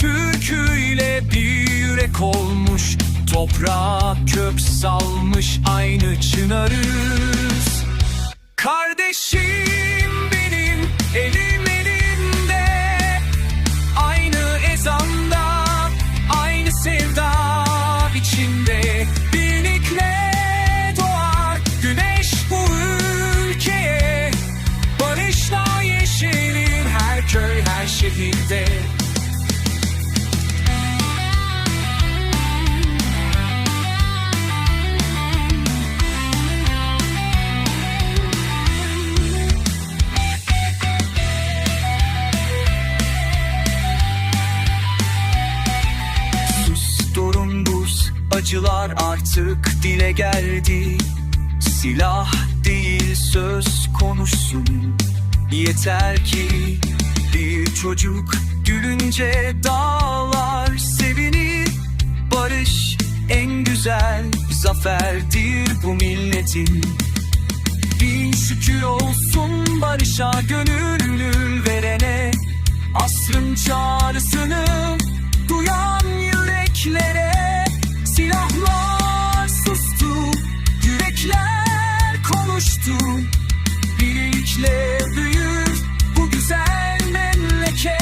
Türküyle bir yürek olmuş. Toprağa kök salmış aynı çınarız Kardeşim benim elim elimde Aynı ezanda aynı sevda içinde. Birlikle doğar güneş bu ülkeye. Barışla yeşerir her köy her şehirde acılar artık dile geldi. Silah değil söz konuşsun Yeter ki bir çocuk gülünce dağlar sevinir. Barış en güzel zaferdir bu milletin. Bin şükür olsun barışa gönüllü verene. Asrın çağrısını konuştu Birlikle büyür bu güzel memleket.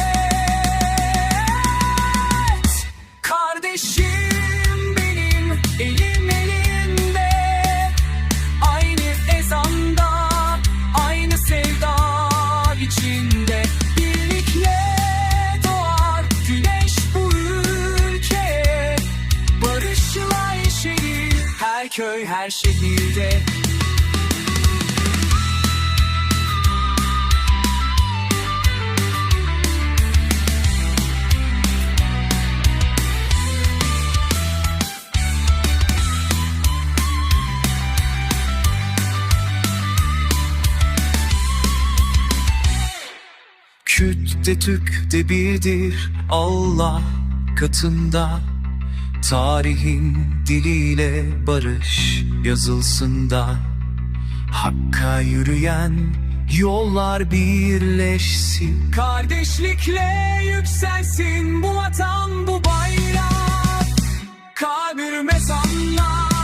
Kardeşim benim elim elimde Aynı ezanda aynı sevda içinde. Birlikle doğar güneş bu ülkeye Barışla yeşerir her köy her şehirde Küt de tük de birdir Allah katında. Tarihin diliyle barış yazılsın da. Hakka yürüyen yollar birleşsin. Kardeşlikle yükselsin bu vatan bu bayrak. Kabir mezanlar